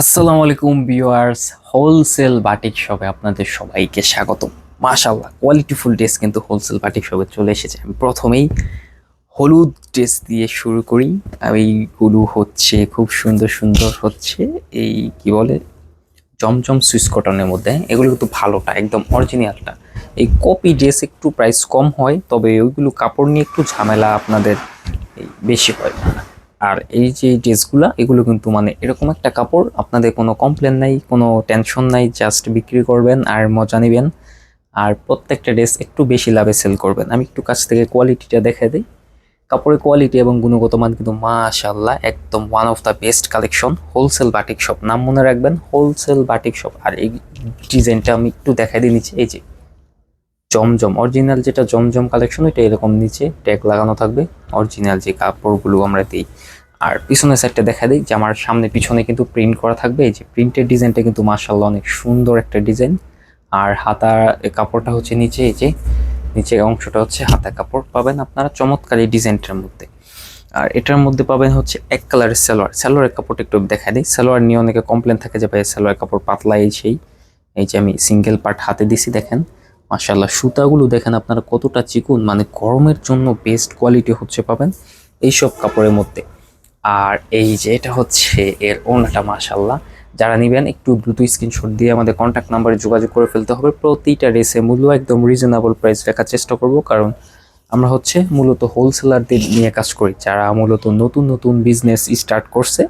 আসসালামু আলাইকুম viewers, wholesale batik শপে আপনাদের সবাইকে স্বাগত মাশাল্লাহ কোয়ালিটিফুল ড্রেস কিন্তু হোলসেল বাটিক শপে চলে এসেছে। আমি প্রথমেই হলুদ ড্রেস দিয়ে শুরু করি। এইগুলো হচ্ছে, খুব সুন্দর সুন্দর হচ্ছে এই কি বলে, জমজম সুইস কটনের মধ্যে। এগুলো কিন্তু ভালোটা, একদম অরিজিনালটা এই কপি ড্রেস একটু প্রাইস কম হয়, তবে ওইগুলো কাপড় নিয়ে একটু ঝামেলা আপনাদের বেশি হয়। আর এই যে ড্রেসগুলো, এগুলো কিন্তু মানে এরকম একটা কাপড়, আপনাদের কোনো কমপ্লেন নাই, কোনো টেনশন নাই জাস্ট বিক্রি করবেন আর মজা নেবেন। আর প্রত্যেকটা ড্রেস একটু বেশি লাভে সেল করবেন। আমি একটু কাছ থেকে কোয়ালিটিটা দেখে দিই। কাপড়ের কোয়ালিটি এবং গুণগত মান কিন্তু মাশাল্লাহ একদম one of the best collection wholesale batik shop নাম মনে রাখবেন হোলসেল বাটিক শপ আর এই ডিজাইনটা আমি একটু দেখাই দিই নিচে, এই যে। জমজম অরিজিনাল যেটা জমজম কালেকশন এটা এরকম নিচে ট্যাগ লাগানো থাকবে। অরিজিনাল যে কাপড়গুলো আমরা দিই। আর পিছনের সাইডটা দেখা দিই যে আমার সামনে পিছনে কিন্তু প্রিন্ট করা থাকবে। এই যে প্রিন্টের ডিজাইনটা কিন্তু মার্শাল্লাহ অনেক সুন্দর একটা ডিজাইন আর হাতার কাপড়টা হচ্ছে নিচে, এই যে নিচের অংশটা হচ্ছে হাতা কাপড়। পাবেন আপনারা চমৎকার এই ডিজাইনটার মধ্যে। আর এটার মধ্যে পাবেন হচ্ছে এক কালারের সালোয়ার। সালোয়ারের কাপড়টা একটু দেখা দিই। সালোয়ার নিয়ে অনেকে কমপ্লেন থাকে যে ভাই সালোয়ার কাপড় পাতলা এই সেই। এই যে আমি সিঙ্গেল পার্ট হাতে দিছি, দেখেন। মাশাল্লাহ সুতাগুলো দেখেন আপনারা কতটা চিকুন মানে গরমের জন্য বেস্ট কোয়ালিটি হচ্ছে পাবেন এইসব কাপড়ের মধ্যে। আর এই যে এটা হচ্ছে এর ওনাটা মাশাল্লাহ যারা নেবেন একটু দ্রুত স্ক্রিনশট দিয়ে আমাদের কন্ট্যাক্ট নাম্বারে যোগাযোগ করে ফেলতে হবে। প্রতিটা রেসে মূল্য একদম রিজনেবল প্রাইস রাখার চেষ্টা করব, কারণ আমরা হচ্ছে মূলত হোলসেলারদের নিয়ে কাজ করি। যারা মূলত নতুন নতুন বিজনেস স্টার্ট করছে,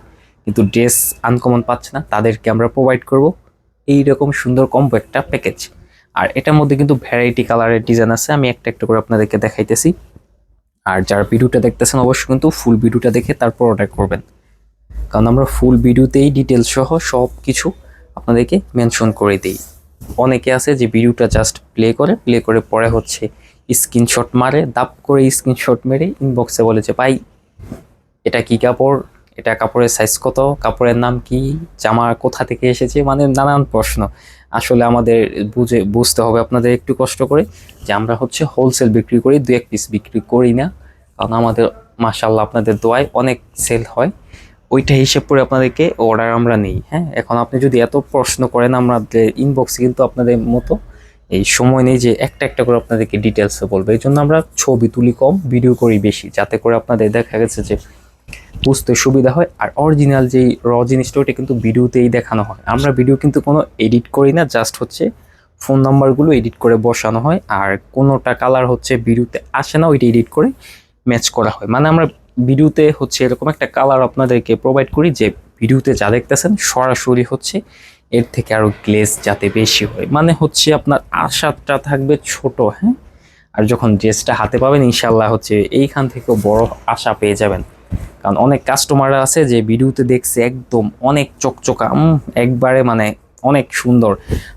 কিন্তু ড্রেস আনকমন পাচ্ছে না, তাদেরকে আমরা প্রোভাইড করব। এই রকম সুন্দর কম্বো একটা প্যাকেজ আর এটার মধ্যে কিন্তু ভ্যারাইটি কালারের ডিজাইন আছে, আমি একটা একটা করে আপনাদেরকে দেখাইতেছি। আর যারা ভিডিওটা দেখতেছেন, অবশ্যই কিন্তু ফুল ভিডিওটা দেখে তারপর অর্ডার করবেন। কারণ আমরা ফুল ভিডিওতেই ডিটেলস সহ সব কিছু আপনাদেরকে মেনশন করে দিই। অনেকে আছে যে ভিডিওটা জাস্ট প্লে করে প্লে করে পরে হচ্ছে স্ক্রিনশট মারে, দাপ করে স্ক্রিনশট মেরে ইনবক্সে বলে যে, ভাই, এটা কি কাপড়? এটা কাপড়ের সাইজ কত? কাপড়ের নাম কি? জামা কোথা থেকে এসেছে? মানে নানান প্রশ্ন। আসলে আমাদের বুঝে, বুঝতে হবে আপনাদের একটু কষ্ট করে যে আমরা হচ্ছে হোলসেল বিক্রি করি দু এক পিস বিক্রি করি না। কারণ আমাদের মাসাল্লাহ আপনাদের দোয়ায় অনেক সেল হয়। ওইটা হিসেব করে আপনাদেরকে অর্ডার আমরা নিই হ্যাঁ? এখন আপনি যদি এত প্রশ্ন করেন আমাদের ইনবক্সে কিন্তু আপনাদের মতো, এই সময় নেই যে একটা একটা করে আপনাদেরকে ডিটেলসে বলব। এই জন্য আমরা ছবি তুলি কম ভিডিও করি বেশি, যাতে করে আপনাদের দেখা গেছে যে বুঝতে সুবিধা হয়। আর অরিজিনাল যেই র জিনিসটা ওটা কিন্তু ভিডিওতেই দেখানো হয়। আমরা ভিডিও কিন্তু কোনো এডিট করি না জাস্ট হচ্ছে ফোন নাম্বারগুলো এডিট করে বসানো হয়। আর কোনোটা কালার হচ্ছে ভিডিওতে আসে না, ওইটা এডিট করে ম্যাচ করা হয়। মানে আমরা ভিডিওতে হচ্ছে এরকম একটা কালার আপনাদেরকে প্রোভাইড করি যে ভিডিওতে যা দেখতেছেন, সরাসরি হচ্ছে এর থেকে আরও গ্লেজ যাতে বেশি হয়। মানে হচ্ছে আপনার আশাটা থাকবে ছোট হ্যাঁ? আর যখন ড্রেসটা হাতে পাবেন ইনশাল্লাহ হচ্ছে এইখান থেকেও বড় আশা পেয়ে যাবেন। কারণ অনেক কাস্টমাররা আছে যে ভিডিওতে দেখছে একদম অনেক চকচকা একবারে মানে অনেক সুন্দর,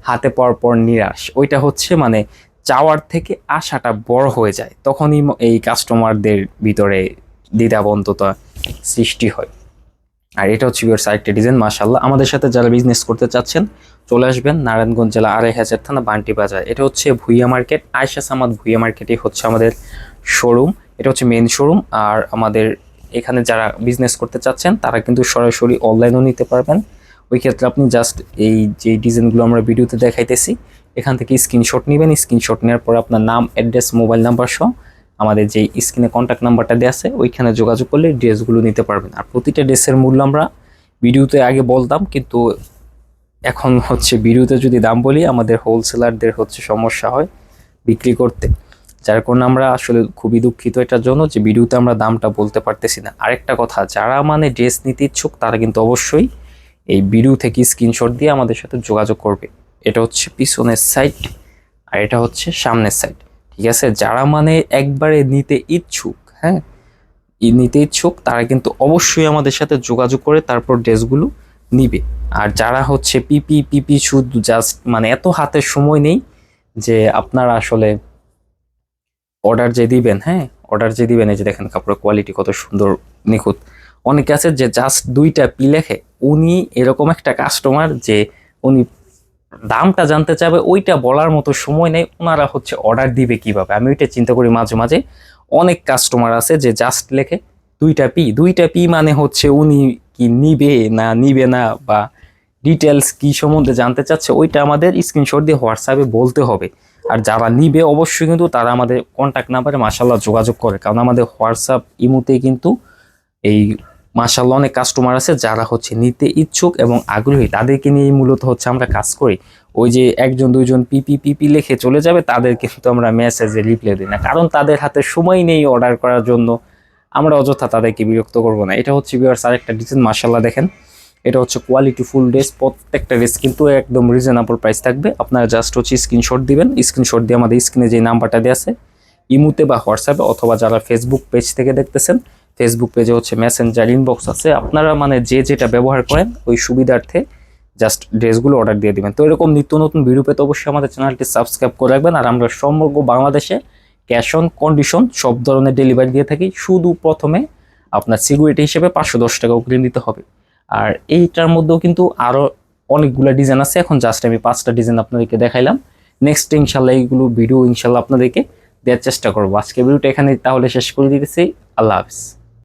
হাতে পাওয়ার পর নিরাশ। ওইটা হচ্ছে মানে চাওয়ার থেকে আশাটা বড় হয়ে যায়, তখনই এই কাস্টমারদের ভিতরে দ্বিধাবন্ততা সৃষ্টি হয়। আর এটা হচ্ছে ইউর সাইডটা ডিজাইন মাশাল্লাহ আমাদের সাথে যারা বিজনেস করতে চাচ্ছেন, চলে আসবেন নারায়ণগঞ্জ জেলা আড়াই হাজার থানা বান্টি বাজার। এটা হচ্ছে ভুইয়া মার্কেট আয়সা সামাদ ভুইয়া মার্কেটই হচ্ছে আমাদের শোরুম এটা হচ্ছে মেন শোরুম আর আমাদের এখানে যারা বিজনেস করতে চাচ্ছেন, তারা কিন্তু সরাসরি অনলাইনও নিতে পারবেন। ওই ক্ষেত্রে আপনি জাস্ট এই যে ডিজাইনগুলো আমরা ভিডিওতে দেখাইতেছি, এখান থেকে স্ক্রিনশট নেবেন। স্ক্রিনশট নেওয়ার পর আপনার নাম অ্যাড্রেস মোবাইল নাম্বার সহ আমাদের যে স্ক্রিনে কন্ট্যাক্ট নাম্বারটা দেওয়া আছে, ওইখানে যোগাযোগ করলে ড্রেসগুলো নিতে পারবেন। আর প্রতিটা ড্রেসের মূল্য আমরা ভিডিওতে আগে বলতাম, কিন্তু এখন হচ্ছে ভিডিওতে যদি দাম বলি, আমাদের হোলসেলারদের হচ্ছে সমস্যা হয় বিক্রি করতে। যার কারণে আমরা আসলে খুবই দুঃখিত এটার জন্য যে ভিডিওতে আমরা দামটা বলতে পারতেছি না। আরেকটা কথা, যারা মানে ড্রেস নিতে ইচ্ছুক, তারা কিন্তু অবশ্যই এই ভিডিও থেকে স্ক্রিনশট দিয়ে আমাদের সাথে যোগাযোগ করবে। এটা হচ্ছে পিছনের সাইড আর এটা হচ্ছে সামনের সাইড ঠিক আছে? যারা মানে একবারে নিতে ইচ্ছুক হ্যাঁ? নিতে ইচ্ছুক, তারা কিন্তু অবশ্যই আমাদের সাথে যোগাযোগ করে তারপর ড্রেসগুলো নিবে। আর যারা হচ্ছে পিপি পিপি, শুধু জাস্ট মানে এত হাতের সময় নেই যে আপনারা আসলে অর্ডার যে দিবেন হ্যাঁ? অর্ডার যে দিবেন, এই যে দেখেন কাপড়ের কোয়ালিটি কত সুন্দর, নিখুঁত। অনেকে আছে যে জাস্ট দুইটা পি লেখে, উনি এরকম একটা কাস্টমার যে উনি দামটা জানতে চাবে, ওইটা বলার মতো সময় নেই ওনারা হচ্ছে অর্ডার দিবে কীভাবে? আমি ওইটা চিন্তা করি মাঝে মাঝে। অনেক কাস্টমার আছে যে জাস্ট লেখে, দুইটা পি দুইটা পি মানে হচ্ছে উনি কি নিবে না নিবে না বা ডিটেলস কি সম্বন্ধে জানতে চাচ্ছে, ওইটা আমাদের স্ক্রিনশট দিয়ে হোয়াটসঅ্যাপে বলতে হবে। আর যারা নিবে অবশ্যই কিন্তু তারা আমাদের কন্ট্যাক্ট নাম্বারে মাসাল্লাহ যোগাযোগ করে। কারণ আমাদের হোয়াটসঅ্যাপ ইমুতে কিন্তু এই মাসাল্লাহ অনেক কাস্টমার আছে যারা হচ্ছে নিতে ইচ্ছুক এবং আগ্রহী। তাদেরকে নিয়ে মূলত হচ্ছে আমরা কাজ করি। ওই যে একজন, দুইজন পিপি পিপি লিখে চলে যাবে তাদের কিন্তু আমরা মেসেজে রিপ্লাই দিই না। কারণ তাদের হাতে সময় নেই অর্ডার করার জন্য। আমরা অযথা তাদেরকে বিরক্ত করব না। এটা হচ্ছে বিয়ার্স আরেকটা ডিজাইন মাসাল্লাহ দেখেন। এটা হচ্ছে কোয়ালিটি ফুল ড্রেস প্রত্যেকটা ড্রেস কিন্তু একদম রিজনেবল প্রাইস থাকবে। আপনারা জাস্ট হচ্ছে স্ক্রিনশট দিবেন স্ক্রিনশট দিয়ে আমাদের স্ক্রিনে যে নাম্বারটা দেওয়া আছে, ইমুতে বা হোয়াটসঅ্যাপে অথবা যারা ফেসবুক পেজ থেকে দেখতেছেন ফেসবুক পেজে হচ্ছে মেসেঞ্জার ইনবক্স আছে। আপনারা মানে যে যেটা ব্যবহার করেন, ওই সুবিধার্থে জাস্ট ড্রেসগুলো অর্ডার দিয়ে দিবেন। তো এরকম নিত্য নতুন ভিডিও পেতে অবশ্যই আমাদের চ্যানেলটি সাবস্ক্রাইব করে রাখবেন। আর আমরা সমগ্র বাংলাদেশে ক্যাশ অন কন্ডিশন সব ধরনের ডেলিভারি দিয়ে থাকি। শুধু প্রথমে আপনার সিকিউরিটি হিসেবে পাঁচশো দশ টাকা অগ্রিম দিতে হবে। আর এইটার মধ্যেও কিন্তু আরও অনেকগুলো ডিজাইন আছে। এখন জাস্ট আমি পাঁচটা ডিজাইন আপনাদেরকে দেখাইলাম। নেক্সট ইনশাল্লাহ এইগুলো ভিডিও ইনশাল্লাহ আপনাদেরকে দেওয়ার চেষ্টা করব। আজকে ভিডিওটা এখানে তাহলে শেষ করে দিতেছি। আল্লাহ হাফিজ।